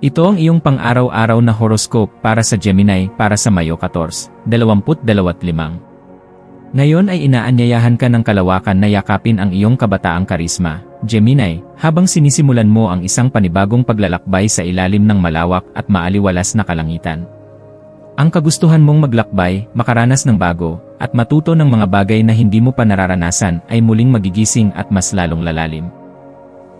Ito ang iyong pang-araw-araw na horoscope para sa Gemini para sa Mayo 14, 2025. Ngayon ay inaanyayahan ka ng kalawakan na yakapin ang iyong kabataang karisma, Gemini, habang sinisimulan mo ang isang panibagong paglalakbay sa ilalim ng malawak at maaliwalas na kalangitan. Ang kagustuhan mong maglakbay, makaranas ng bago, at matuto ng mga bagay na hindi mo pa nararanasan ay muling magigising at mas lalong lalalim.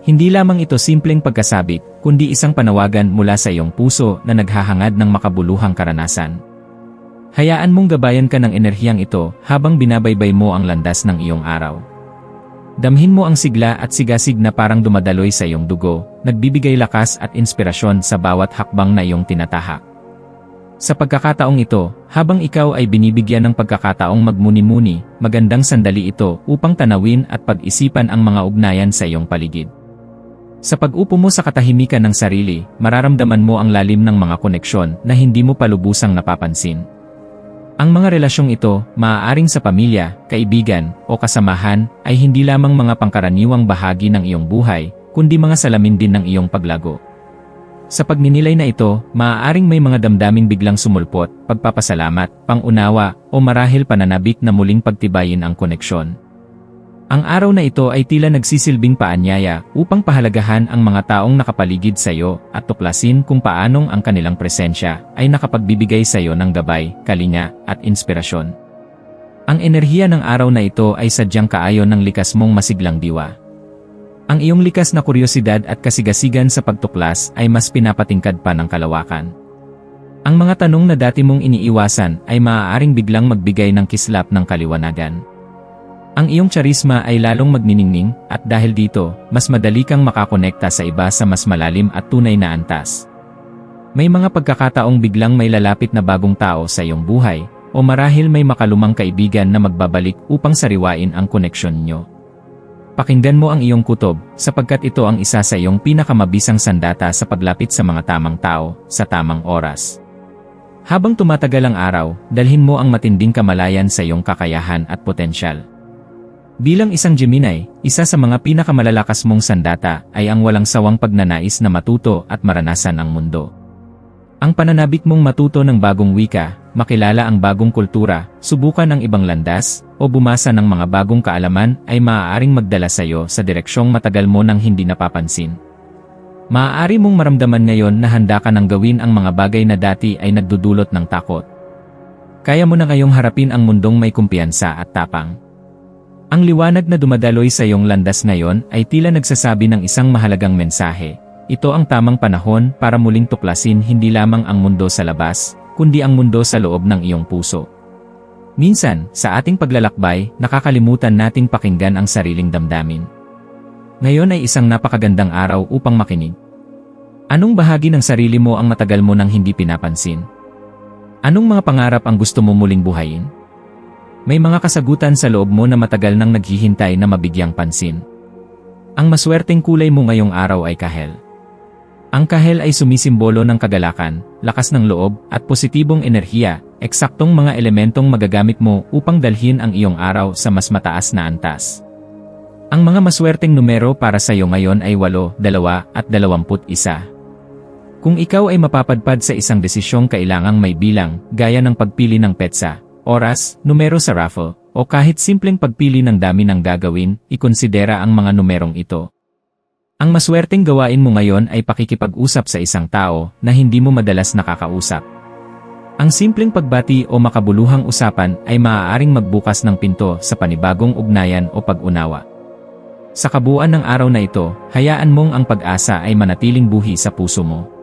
Hindi lamang ito simpleng pagkasabit, kundi isang panawagan mula sa iyong puso na naghahangad ng makabuluhang karanasan. Hayaan mong gabayan ka ng enerhiyang ito habang binabaybay mo ang landas ng iyong araw. Damhin mo ang sigla at sigasig na parang dumadaloy sa iyong dugo, nagbibigay lakas at inspirasyon sa bawat hakbang na iyong tinatahak. Sa pagkakataong ito, habang ikaw ay binibigyan ng pagkakataong magmuni-muni, magandang sandali ito upang tanawin at pag-isipan ang mga ugnayan sa iyong paligid. Sa pag-upo mo sa katahimikan ng sarili, mararamdaman mo ang lalim ng mga koneksyon na hindi mo palubusang napapansin. Ang mga relasyong ito, maaaring sa pamilya, kaibigan, o kasamahan, ay hindi lamang mga pangkaraniwang bahagi ng iyong buhay, kundi mga salamin din ng iyong paglago. Sa pagninilay na ito, maaaring may mga damdaming biglang sumulpot, pagpapasalamat, pangunawa, o marahil pananabik na muling pagtibayin ang koneksyon. Ang araw na ito ay tila nagsisilbing paanyaya upang pahalagahan ang mga taong nakapaligid sa iyo at tuklasin kung paanong ang kanilang presensya ay nakapagbibigay sa iyo ng gabay, kalinga, at inspirasyon. Ang enerhiya ng araw na ito ay sadyang kaayon ng likas mong masiglang diwa. Ang iyong likas na kuryosidad at kasigasigan sa pagtuklas ay mas pinapatingkad pa ng kalawakan. Ang mga tanong na dati mong iniiwasan ay maaaring biglang magbigay ng kislap ng kaliwanagan. Ang iyong charisma ay lalong magniningning, at dahil dito, mas madali kang makakonekta sa iba sa mas malalim at tunay na antas. May mga pagkakataong biglang may lalapit na bagong tao sa iyong buhay, o marahil may makalumang kaibigan na magbabalik upang sariwain ang koneksyon nyo. Pakinggan mo ang iyong kutob, sapagkat ito ang isa sa iyong pinakamabisang sandata sa paglapit sa mga tamang tao, sa tamang oras. Habang tumatagal ang araw, dalhin mo ang matinding kamalayan sa iyong kakayahan at potensyal. Bilang isang Gemini, isa sa mga pinakamalalakas mong sandata ay ang walang sawang pagnanais na matuto at maranasan ang mundo. Ang pananabik mong matuto ng bagong wika, makilala ang bagong kultura, subukan ang ibang landas, o bumasa ng mga bagong kaalaman ay maaaring magdala sa iyo sa direksyong matagal mo nang hindi napapansin. Maaari mong maramdaman ngayon na handa ka nang gawin ang mga bagay na dati ay nagdudulot ng takot. Kaya mo na ngayong harapin ang mundong may kumpiyansa at tapang. Ang liwanag na dumadaloy sa iyong landas ngayon ay tila nagsasabi ng isang mahalagang mensahe. Ito ang tamang panahon para muling tuklasin hindi lamang ang mundo sa labas, kundi ang mundo sa loob ng iyong puso. Minsan, sa ating paglalakbay, nakakalimutan nating pakinggan ang sariling damdamin. Ngayon ay isang napakagandang araw upang makinig. Anong bahagi ng sarili mo ang matagal mo nang hindi pinapansin? Anong mga pangarap ang gusto mo muling buhayin? May mga kasagutan sa loob mo na matagal nang naghihintay na mabigyang pansin. Ang maswerteng kulay mo ngayong araw ay kahel. Ang kahel ay sumisimbolo ng kagalakan, lakas ng loob, at positibong enerhiya, eksaktong mga elementong magagamit mo upang dalhin ang iyong araw sa mas mataas na antas. Ang mga maswerteng numero para sa iyo ngayon ay 8, 2 at 21. Kung ikaw ay mapapadpad sa isang desisyong kailangang may bilang, gaya ng pagpili ng petsa, oras, numero sa raffle, o kahit simpleng pagpili ng dami ng gagawin, ikonsidera ang mga numerong ito. Ang maswerteng gawain mo ngayon ay pakikipag-usap sa isang tao na hindi mo madalas nakakausap. Ang simpleng pagbati o makabuluhang usapan ay maaaring magbukas ng pinto sa panibagong ugnayan o pag-unawa. Sa kabuuan ng araw na ito, hayaan mong ang pag-asa ay manatiling buhi sa puso mo.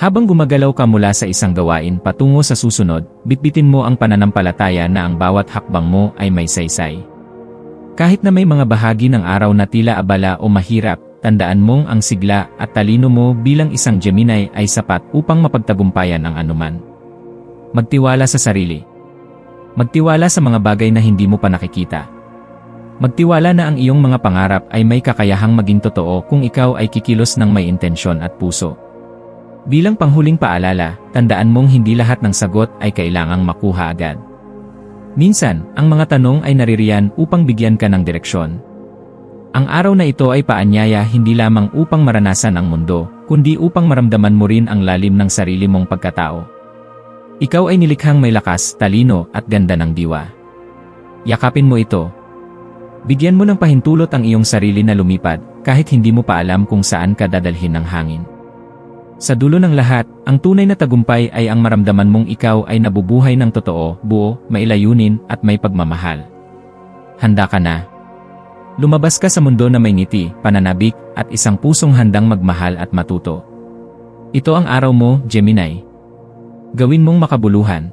Habang gumagalaw ka mula sa isang gawain patungo sa susunod, bitbitin mo ang pananampalataya na ang bawat hakbang mo ay may saysay. Kahit na may mga bahagi ng araw na tila abala o mahirap, tandaan mong ang sigla at talino mo bilang isang Gemini ay sapat upang mapagtagumpayan ang anuman. Magtiwala sa sarili. Magtiwala sa mga bagay na hindi mo pa nakikita. Magtiwala na ang iyong mga pangarap ay may kakayahang maging totoo kung ikaw ay kikilos ng may intensyon at puso. Bilang panghuling paalala, tandaan mong hindi lahat ng sagot ay kailangang makuha agad. Minsan, ang mga tanong ay naririyan upang bigyan ka ng direksyon. Ang araw na ito ay paanyaya hindi lamang upang maranasan ang mundo, kundi upang maramdaman mo rin ang lalim ng sarili mong pagkatao. Ikaw ay nilikhang may lakas, talino at ganda ng diwa. Yakapin mo ito. Bigyan mo ng pahintulot ang iyong sarili na lumipad kahit hindi mo pa alam kung saan ka dadalhin ng hangin. Sa dulo ng lahat, ang tunay na tagumpay ay ang maramdaman mong ikaw ay nabubuhay ng totoo, buo, mailayunin at may pagmamahal. Handa ka na. Lumabas ka sa mundo na may ngiti, pananabik, at isang pusong handang magmahal at matuto. Ito ang araw mo, Gemini. Gawin mong makabuluhan.